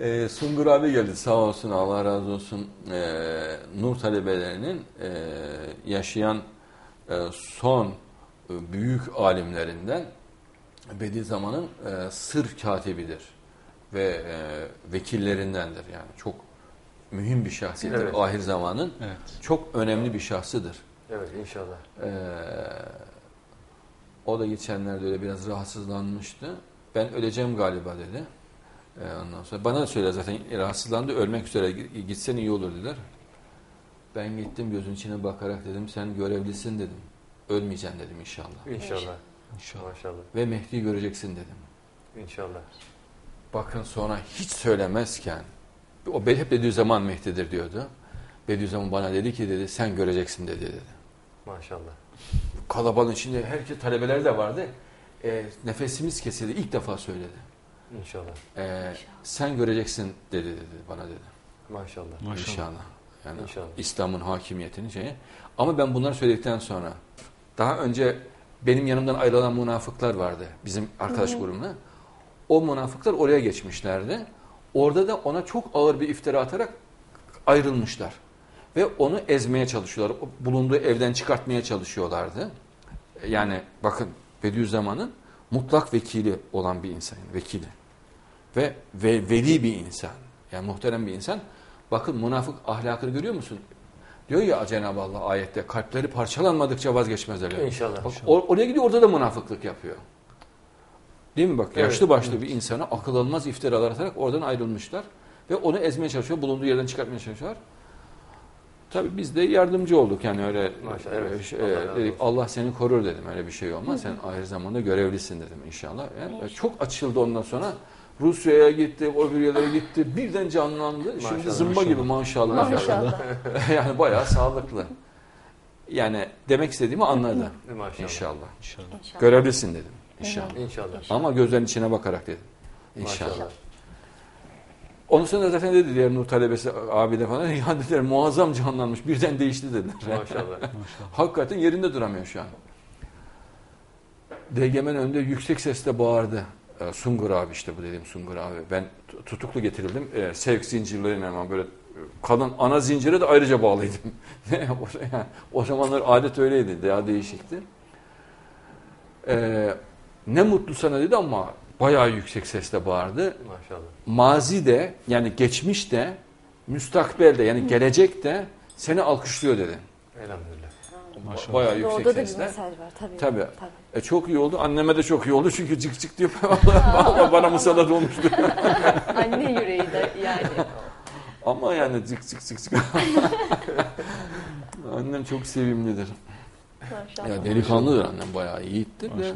Ee, Sungur abi geldi sağ olsun Allah razı olsun. Ee, Nur talebelerinin e, yaşayan e, son e, büyük alimlerinden Bediüzzaman'ın e, sır katibidir ve e, vekillerindendir yani çok mühim bir şahsiyettir Evet. ahir zamanın Evet. çok önemli bir şahsıdır. Evet inşallah. Ee, o da geçenlerde öyle biraz rahatsızlanmıştı. Ben öleceğim galiba dedi. Ee, ondan sonra bana da söyle zaten rahatsızlandı ölmek üzere gitsen iyi olur dediler. Ben gittim gözün içine bakarak dedim sen görevlisin dedim. Ölmeyeceksin dedim inşallah. İnşallah. İnşallah. Maşallah. Ve Mehdi'yi göreceksin dedim. İnşallah. Bakın sonra hiç söylemezken o hep Bediüzzaman Mehdi'dir diyordu. Bediüzzaman bana dedi ki dedi sen göreceksin dedi dedi. Maşallah. Kalabalığın içinde herkes talebeler de vardı. E, nefesimiz kesildi. İlk defa söyledi. İnşallah. E, sen göreceksin dedi dedi bana dedi. Maşallah. Maşallah. İnşallah. Yani İnşallah. İslam'ın hakimiyetini şeyi. Ama ben bunları söyledikten sonra daha önce benim yanımdan ayrılan münafıklar vardı bizim arkadaş grubumda. O münafıklar oraya geçmişlerdi. Orada da ona çok ağır bir iftira atarak ayrılmışlar. Ve onu ezmeye çalışıyorlar. O Bulunduğu evden çıkartmaya çalışıyorlardı. Yani bakın Bediüzzaman'ın mutlak vekili olan bir insan. Vekili. Ve, ve veli bir insan. Yani muhterem bir insan. Bakın münafık ahlakını görüyor musun? Diyor ya Cenab-ı Allah ayette kalpleri parçalanmadıkça vazgeçmezler. İnşallah. Bak, or- oraya gidiyor orada da münafıklık yapıyor. Değil mi bak? Evet, Yaşlı başlı bir insana akıl almaz iftiralar atarak oradan ayrılmışlar. Ve onu ezmeye çalışıyor. Bulunduğu yerden çıkartmaya çalışıyorlar. Tabii biz de yardımcı olduk yani öyle Maşallah, evet. e, şey, Allah razı dedik. Allah seni korur dedim öyle bir şey olmaz sen ahir zamanda görevlisin dedim inşallah. Yani çok açıldı ondan sonra Rusya'ya gitti, o bir yerlere gitti birden canlandı. Şimdi Maşallah, zımba gibi maşallah. Maşallah. yani bayağı sağlıklı. Yani demek istediğimi anladı Maşallah. inşallah. İnşallah. Görevlisin dedim inşallah. İnşallah. Ama gözlerin içine bakarak dedim. İnşallah. Maşallah. Onun sonra zaten dedi diğer Nur talebesi abi de falan ya dediler muazzam canlanmış birden değişti dediler. Maşallah. Maşallah. Hakikaten yerinde duramıyor şu an. DGM'nin önünde yüksek sesle bağırdı. Ee, Sungur abi işte bu dediğim Sungur abi. Ben tutuklu getirildim. Ee, sevk zincirlerine ama böyle e, kadın ana zincire de ayrıca bağlıydım. o, zamanlar adet öyleydi. Daha değişikti. Ee, ne mutlu sana dedi ama bayağı yüksek sesle bağırdı. Maşallah. Mazi de yani geçmiş de müstakbel de yani gelecek de seni alkışlıyor dedi. Elhamdülillah. Maşallah. Bayağı yüksek Orada da bir sesle. mesaj var tabii. Tabii. tabii. E çok iyi oldu. Anneme de çok iyi oldu çünkü cık cık diyor. Vallahi bana musallat olmuştu. Anne yüreği de yani. Ama yani cık cık cık cık. Annem çok sevimlidir. Maşallah. Ya delikanlıdır annem bayağı yiğittir de. Maşallah.